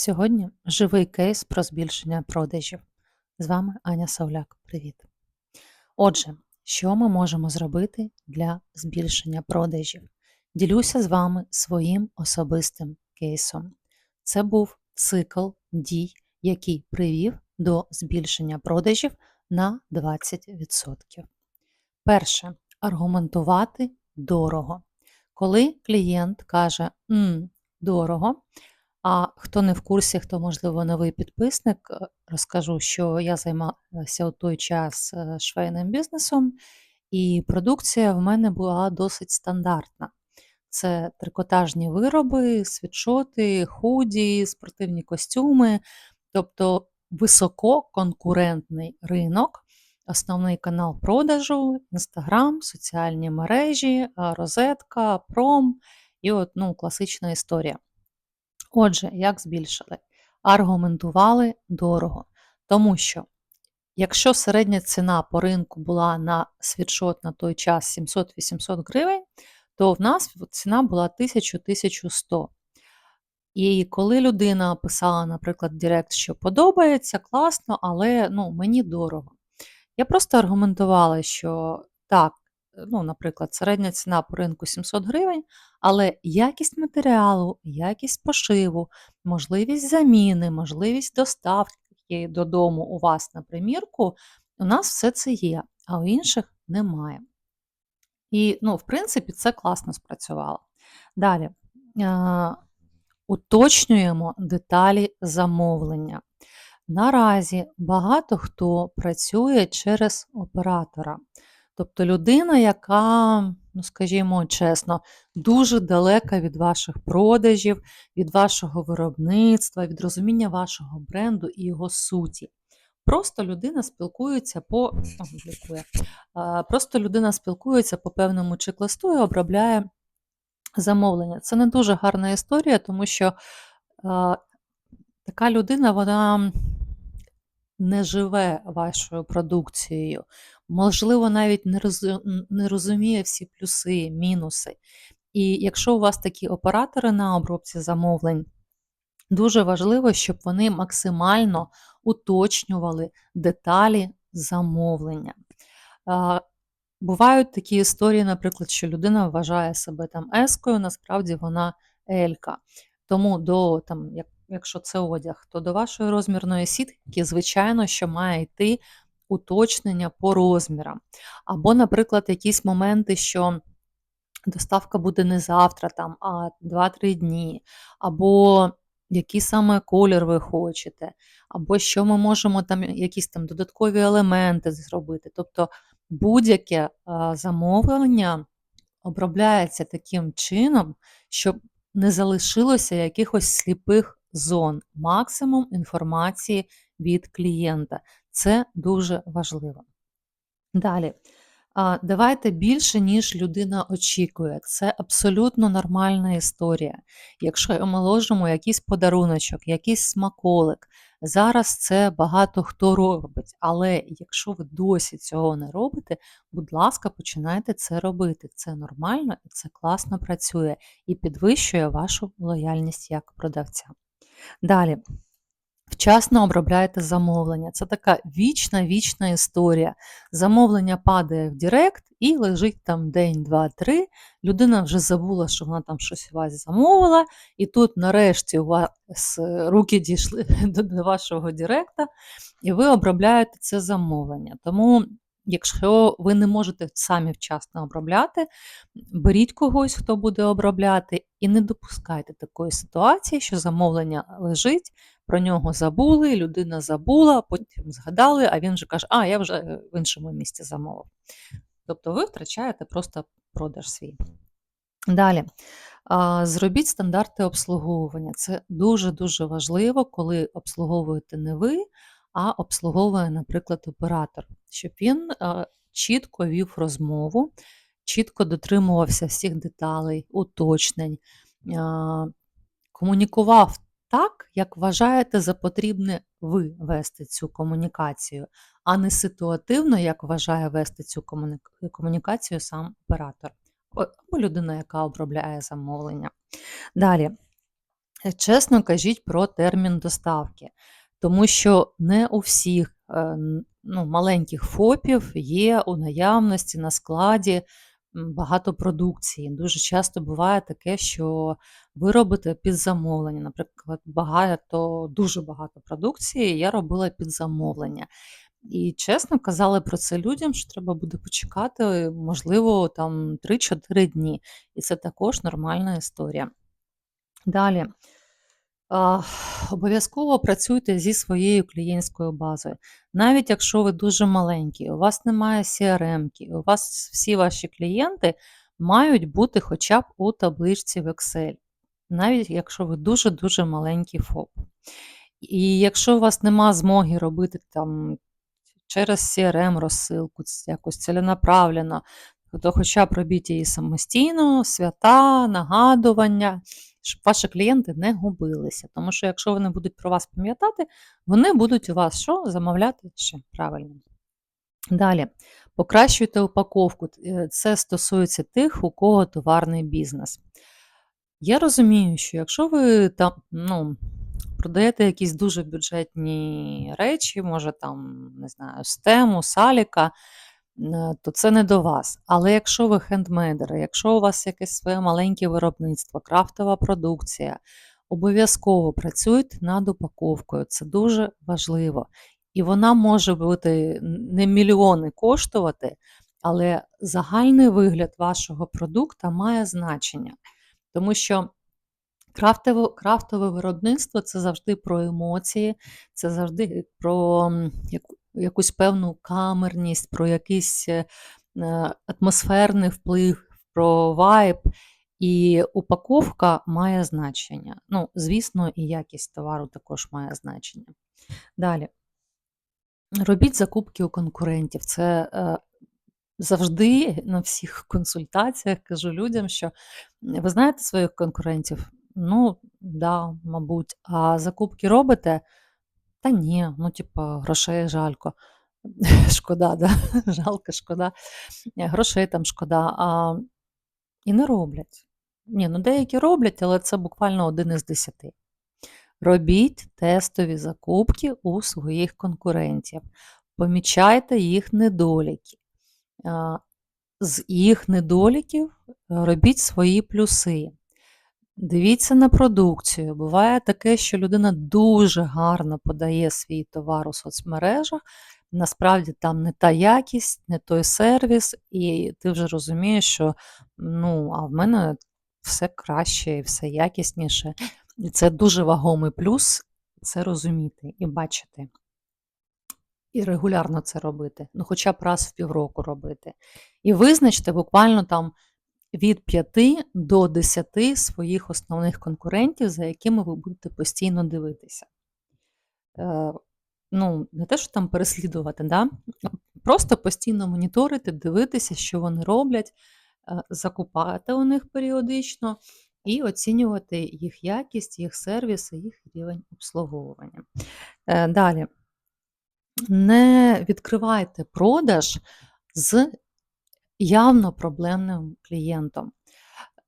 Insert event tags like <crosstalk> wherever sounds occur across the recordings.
Сьогодні живий кейс про збільшення продажів. З вами Аня Сауляк. Привіт. Отже, що ми можемо зробити для збільшення продажів? Ділюся з вами своїм особистим кейсом. Це був цикл дій, який привів до збільшення продажів на 20%. Перше аргументувати дорого. Коли клієнт каже «М, дорого, а хто не в курсі, хто, можливо, новий підписник, е, розкажу, що я займалася у той час е, швейним бізнесом, і продукція в мене була досить стандартна. Це трикотажні вироби, світшоти, худі, спортивні костюми, тобто висококонкурентний ринок, основний канал продажу, Інстаграм, соціальні мережі, розетка, пром і от, ну, класична історія. Отже, як збільшили? Аргументували дорого. Тому що, якщо середня ціна по ринку була на світшот на той час 700-800 гривень, то в нас ціна була 1000-1100. І коли людина писала, наприклад, Директ, що подобається, класно, але ну, мені дорого. Я просто аргументувала, що так, ну, наприклад, середня ціна по ринку 700 гривень, але якість матеріалу, якість пошиву, можливість заміни, можливість доставки додому у вас на примірку, у нас все це є, а у інших немає. І, ну, в принципі, це класно спрацювало. Далі. Уточнюємо деталі замовлення. Наразі багато хто працює через оператора. Тобто людина, яка, ну скажімо чесно, дуже далека від ваших продажів, від вашого виробництва, від розуміння вашого бренду і його суті. Просто людина спілкується по просто людина спілкується по певному чек-листу і обробляє замовлення. Це не дуже гарна історія, тому що така людина, вона не живе вашою продукцією, можливо, навіть не, роз... не розуміє всі плюси, мінуси. І якщо у вас такі оператори на обробці замовлень, дуже важливо, щоб вони максимально уточнювали деталі замовлення. Бувають такі історії, наприклад, що людина вважає себе там ескою, насправді вона елька. Тому до там, як якщо це одяг, то до вашої розмірної сітки, звичайно, що має йти уточнення по розмірам. Або, наприклад, якісь моменти, що доставка буде не завтра, там, а 2-3 дні, або який саме колір ви хочете, або що ми можемо там якісь там додаткові елементи зробити. Тобто будь-яке замовлення обробляється таким чином, щоб не залишилося якихось сліпих зон, максимум інформації від клієнта. Це дуже важливо. Далі. Давайте більше, ніж людина очікує. Це абсолютно нормальна історія. Якщо ми ложимо якийсь подаруночок, якийсь смаколик, зараз це багато хто робить. Але якщо ви досі цього не робите, будь ласка, починайте це робити. Це нормально і це класно працює і підвищує вашу лояльність як продавця. Далі. Вчасно обробляйте замовлення. Це така вічна вічна історія. Замовлення падає в Директ і лежить там день, два, три. Людина вже забула, що вона там щось у вас замовила, і тут, нарешті, у вас руки дійшли <laughs> до вашого Директа, і ви обробляєте це замовлення. Тому Якщо ви не можете самі вчасно обробляти, беріть когось, хто буде обробляти, і не допускайте такої ситуації, що замовлення лежить, про нього забули, людина забула, потім згадали, а він вже каже, а я вже в іншому місці замовив. Тобто ви втрачаєте просто продаж свій. Далі. Зробіть стандарти обслуговування. Це дуже-дуже важливо, коли обслуговуєте не ви, а обслуговує, наприклад, оператор, щоб він чітко вів розмову, чітко дотримувався всіх деталей, уточнень, комунікував так, як вважаєте за потрібне ви вести цю комунікацію, а не ситуативно, як вважає вести цю комунікацію сам оператор або людина, яка обробляє замовлення. Далі. Чесно кажіть про термін доставки, тому що не у всіх, е, ну, маленьких ФОПів є у наявності на складі, багато продукції. Дуже часто буває таке, що ви робите під замовлення. Наприклад, багато, дуже багато продукції я робила під замовлення. І чесно казали про це людям, що треба буде почекати, можливо, там 3-4 дні, і це також нормальна історія. Далі. Обов'язково працюйте зі своєю клієнтською базою. Навіть якщо ви дуже маленький, у вас немає CRM-ки, у вас всі ваші клієнти мають бути хоча б у табличці в Excel, навіть якщо ви дуже-дуже маленький ФОП. І якщо у вас нема змоги робити там через CRM розсилку, якось ціленаправленно, то хоча б робіть її самостійно, свята, нагадування щоб ваші клієнти не губилися. Тому що, якщо вони будуть про вас пам'ятати, вони будуть у вас що? Замовляти ще правильно. Далі, покращуйте упаковку. Е, це стосується тих, у кого товарний бізнес. Я розумію, що якщо ви там, ну, продаєте якісь дуже бюджетні речі, може там, не знаю, стему, саліка, то це не до вас. Але якщо ви хендмейдери, якщо у вас якесь своє маленьке виробництво, крафтова продукція, обов'язково працюйте над упаковкою. Це дуже важливо. І вона може бути не мільйони коштувати, але загальний вигляд вашого продукту має значення. Тому що крафтове, крафтове виробництво це завжди про емоції, це завжди про якусь певну камерність, про якийсь е, атмосферний вплив, про вайб. І упаковка має значення. Ну, звісно, і якість товару також має значення. Далі. Робіть закупки у конкурентів. Це е, завжди на всіх <laughs> консультаціях кажу людям, що ви знаєте своїх конкурентів? Ну, да, мабуть, а закупки робите? Та ні, ну, типа, грошей жалько. <laughs> Шкода, да? <laughs> жалко, шкода. Е, грошей там шкода. А, І не роблять. Ні, ну деякі роблять, але це буквально один із десяти. Робіть тестові закупки у своїх конкурентів. Помічайте їх недоліки. З їх недоліків робіть свої плюси. Дивіться на продукцію. Буває таке, що людина дуже гарно подає свій товар у соцмережах. Насправді там не та якість, не той сервіс, і ти вже розумієш, що ну, а в мене все краще і все якісніше. І це дуже вагомий плюс це розуміти і бачити. І регулярно це робити, ну хоча б раз в півроку робити. І визначте буквально там від 5 до 10 своїх основних конкурентів, за якими ви будете постійно дивитися. Е, ну, Не те, що там переслідувати, да? просто постійно моніторити, дивитися, що вони роблять, е, закупати у них періодично і оцінювати їх якість, їх сервіс, їх рівень обслуговування. Е, далі. Не відкривайте продаж з явно проблемним клієнтом.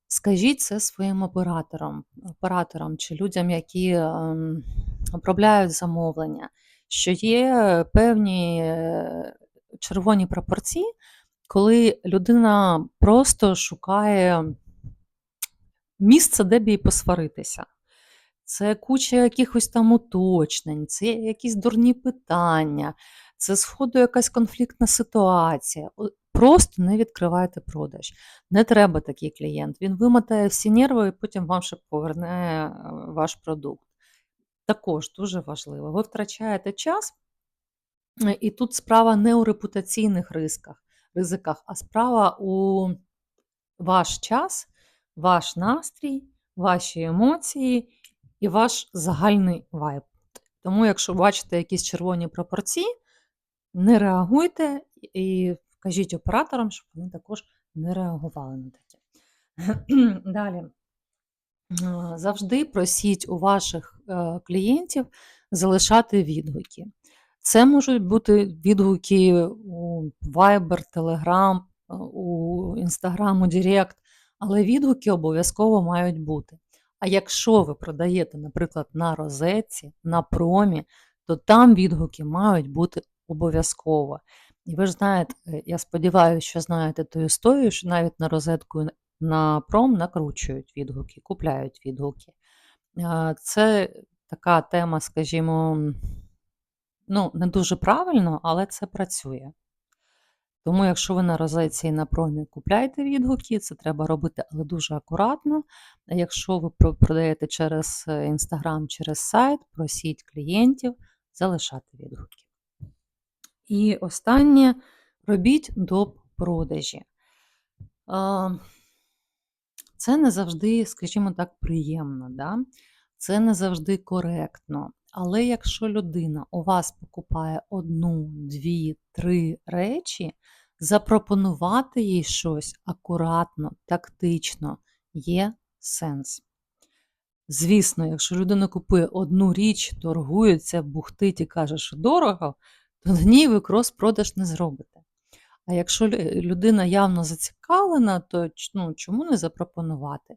Скажіть це своїм операторам, операторам чи людям, які обробляють замовлення, що є певні е, червоні пропорції, коли людина просто шукає місце, де б їй посваритися. Це куча якихось там уточнень, це якісь дурні питання, це сходу якась конфліктна ситуація. Просто не відкривайте продаж. Не треба такий клієнт. Він вимотає всі нерви і потім вам ще поверне е, ваш продукт. Також дуже важливо. Ви втрачаєте час, е, і тут справа не у репутаційних ризиках, ризиках, а справа у ваш час, ваш настрій, ваші емоції і ваш загальний вайб. Тому, якщо бачите якісь червоні пропорції, не реагуйте і Кажіть операторам, щоб вони також не реагували на таке. <clears throat> Далі. Завжди просіть у ваших е, клієнтів залишати відгуки. Це можуть бути відгуки у Viber, Telegram, у Instagram, у Direct, але відгуки обов'язково мають бути. А якщо ви продаєте, наприклад, на розетці, на промі, то там відгуки мають бути обов'язково. І ви ж знаєте, е, я сподіваюся, що знаєте ту історію, що навіть на розетку на пром накручують відгуки, купляють відгуки. Це така тема, скажімо, ну, не дуже правильно, але це працює. Тому, якщо ви на розетці і на промі купляєте відгуки, це треба робити, але дуже акуратно. Якщо ви продаєте через Інстаграм, через сайт, просіть клієнтів залишати відгуки. І останнє робіть доп. продажі. Це не завжди, скажімо так, приємно, да? це не завжди коректно. Але якщо людина у вас покупає одну, дві, три речі, запропонувати їй щось акуратно, тактично є сенс. Звісно, якщо людина купує одну річ, торгується, бухтить і каже, що дорого, то на ній ви крос-продаж не зробите. А якщо людина явно зацікавлена, то ну, чому не запропонувати?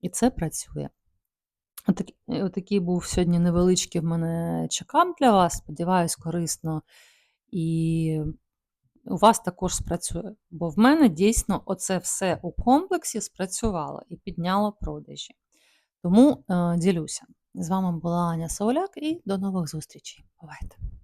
І це працює. Отак- е, Отакий був сьогодні невеличкий в мене чекан для вас. Сподіваюсь, корисно. І у вас також спрацює. Бо в мене дійсно оце все у комплексі спрацювало і підняло продажі. Тому е, ділюся. З вами була Аня Соуляк і до нових зустрічей. Бувайте!